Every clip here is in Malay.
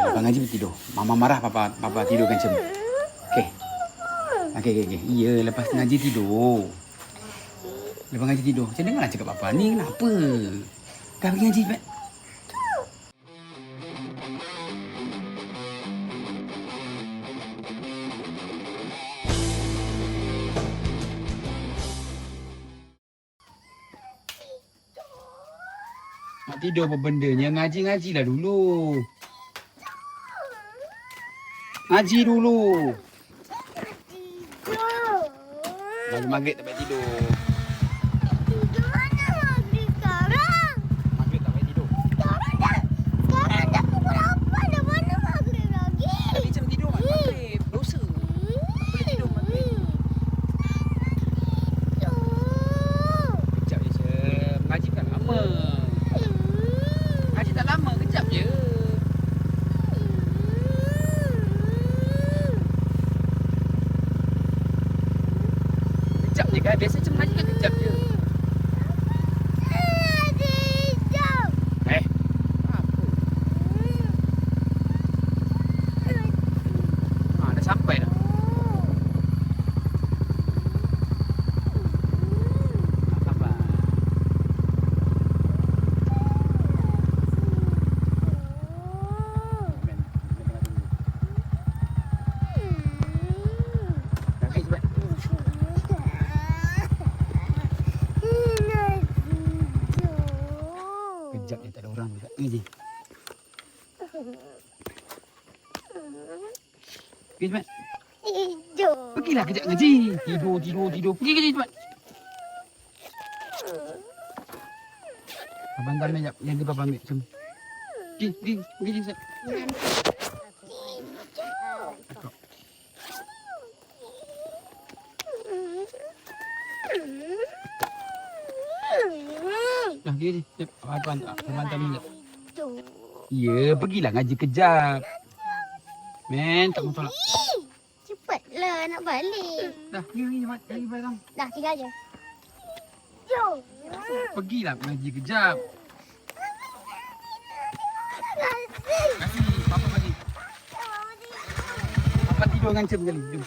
Lepas ngaji tidur. Mama marah papa papa tidurkan cem. Okey. Okey okey okey. Ya, lepas ngaji tidur. Lepas ngaji tidur. Macam dengarlah cakap papa. Ni kenapa? Dah pergi. Nak tidur apa bendanya? Ngaji-ngaji lah dulu. Ngaji dulu. Baru maghrib tak payah. Tidur mana maghrib sekarang? Maghrib tak payah tidur. Sekarang dah, sekarang dah pukul 8 dah mana maghrib lagi? Tadi jam tidur mak maghrib. Dosa. Boleh tidur maghrib. Tidur. Kejap je Syem. Ngaji bukan lama. Ngaji tak lama. Kejap je. Kejap je kan. Biasa macam ngaji kan kejap je. Eh. Apa? Ha, dah sampai dah. Tak sabar. Men, men tengah tunggu. Dah okey cepat. Kejap je tak ada orang dekat ngaji. Pergi cepat. Tidur. Pergilah kejap ngaji. Tidur, tidur, tidur. Pergi kerja cepat. Abang tak ambil. Yang dia papa ambil. Jom. Pergi, pergi. Pergi cepat. Dah, pergi. Abang tak. Tak ambil. Ya, pergilah ngaji kejap. Men, tak tolak. Cepatlah nak balik. Dah, pergi, pergi cepat. Pergi barang. Dah tinggal je. Jom. Pergilah ngaji kejap. Kasih, papa bagi. Papa tidur dengan cem sekali. Jom.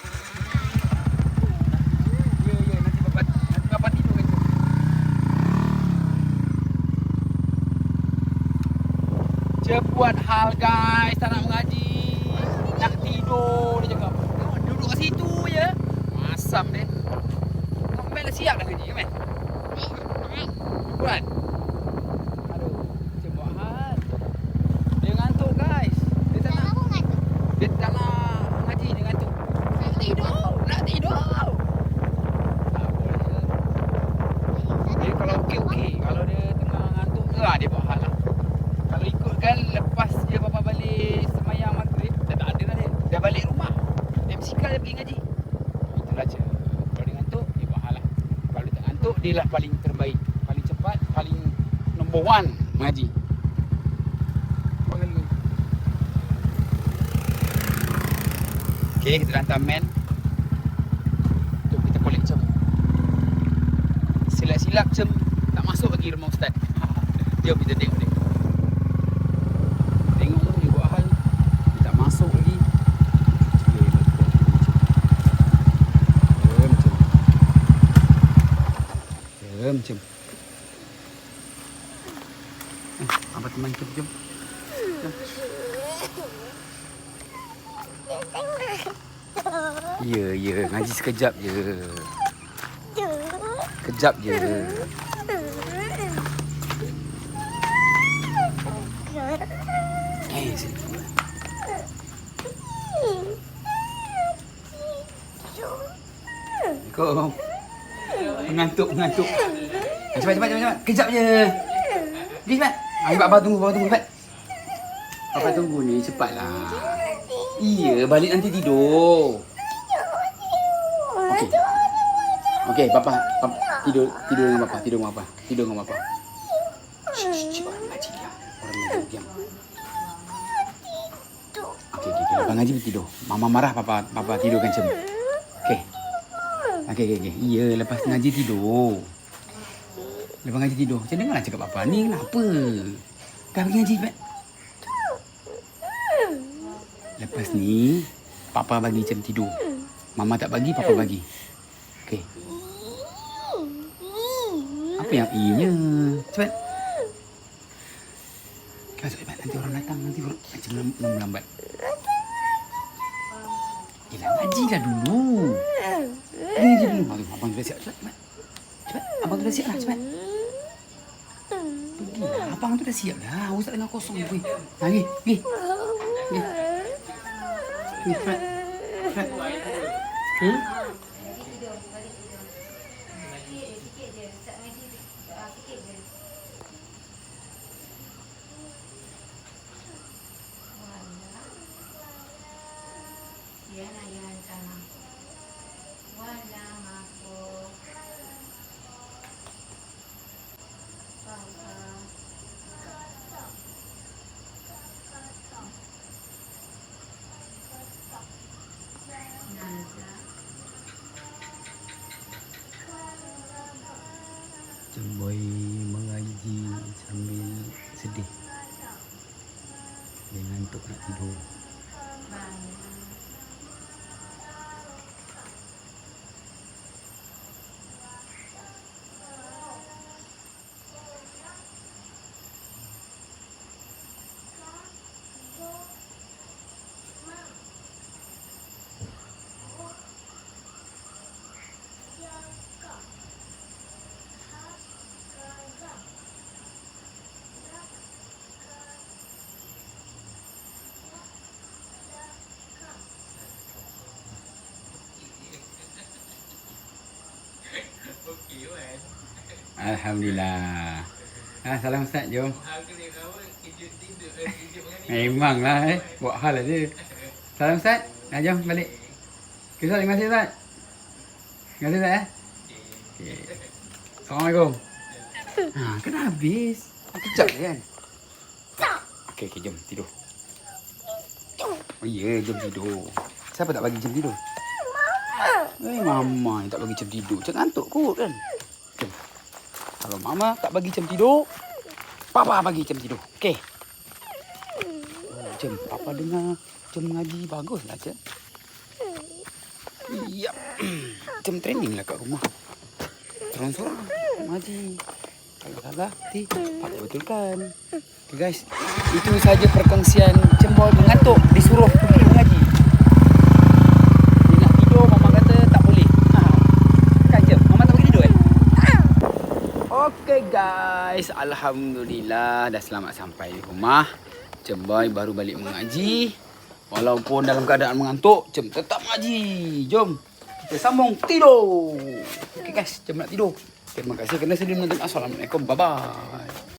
Ya, ya, nanti nanti cem. Cepat hal guys, tak nak mengaji. Nak tidur dia cakap. Tengok, Duduk kat situ je. Masam dia. Kau dah siap dah ngaji, Mel? Buat. Aduh, macam buat hal. Dia ngantuk guys. Dia tak nak dia tak nak ngaji dia ngantuk. Nak tidur, nak tidur. Tak boleh. Dia kalau okey okey, kalau dia tengah ngantuk ke ah, dia buat hal lah. Kalau ikutkan lepas dia bapa balik semayang maghrib, dah tak ada dah dia. Dah balik rumah. Dia pergi ngaji. Itulah je. Kalau dia ngantuk, dia buat hal lah. Kalau dia tak ngantuk, dia lah paling terbaik. Paling cepat, paling number one ni. Okay, kita dah hantar man. Untuk kita collect cem. Silap-silap cem tak masuk lagi rumah ustaz. Jom kita tengok dia. Tengok tu dia buat hal. Dia tak masuk lagi. Okay, betul. Cem, cem. Cem, cem. Eh, apa teman kita jom. Ya, ya, ngaji sekejap je. Kejap je. Eh, sini. Kau mengantuk, mengantuk. Cepat, cepat, cepat, cepat. Kejap je. Pergi cepat. Ambil Papa tunggu, Papa tunggu cepat. Papa tunggu ni, cepatlah. Iya, balik nanti tidur. Okey. Okey, Papa, Papa tidur tidur dengan Papa, tidur dengan Papa. Tidur dengan Papa. Shh, orang ngaji. Orang ngaji diam. Okey, okey. Lepas ngaji tidur. Mama marah Papa, Papa tidurkan cem. Okey. Okey, okey, okey. Ya, lepas ngaji tidur. Lepas ngaji tidur. Macam dengarlah cakap Papa. Ni kenapa? Dah pergi ngaji cepat. Lepas ni, Papa bagi jam tidur. Mama tak bagi, Papa bagi. Okey. Apa yang i-nya? Cepat. Masuk cepat. Nanti orang datang. Nanti orang macam lem- melambat. Yelah, ngajilah dulu. Ngaji dulu. Abang, abang sudah siap. Cepat, cepat. Abang sudah siap lah. Cepat. Pergilah. Abang tu dah siap dah. Ustaz tengah kosong. Pergi. Ha, pergi. Pergi. Pergi. Pergi. Cepat. Hmm? Cemboy mengaji sambil sedih. Dia ngantuk nak tidur. Alhamdulillah. Ah, salam Ustaz, jom. Memanglah eh. Buat hal aja. Salam Ustaz. Ah, jom balik. Okay, Ustaz. Terima kasih Ustaz. Terima kasih Ustaz eh. Okay. Assalamualaikum. Ha, kena habis. Kejap je kan? Okey, okey, jom tidur. Oh ya, jom tidur. Siapa tak bagi jam tidur? Eh, mama yang tak bagi jam tidur. Macam ngantuk kot kan? Jom. Kalau mama tak bagi jam tidur, papa bagi jam tidur. Okey. Oh, jam papa dengar jam mengaji baguslah jam. Ya. Jam training lah kat rumah. Sorang-sorang mengaji. Kalau salah, nanti papa betulkan. Okay guys, itu saja perkongsian cembol mengantuk disuruh pergi mengaji. Dia nak tidur, mama kata tak boleh. Ha. Kan je, mama tak bagi tidur eh? Okey guys, alhamdulillah dah selamat sampai di rumah. Cemboy baru balik mengaji. Walaupun dalam keadaan mengantuk, Cem tetap mengaji. Jom kita sambung tidur. Okey guys, Cem nak tidur. Terima kasih kerana sedia menonton. Assalamualaikum. Bye bye.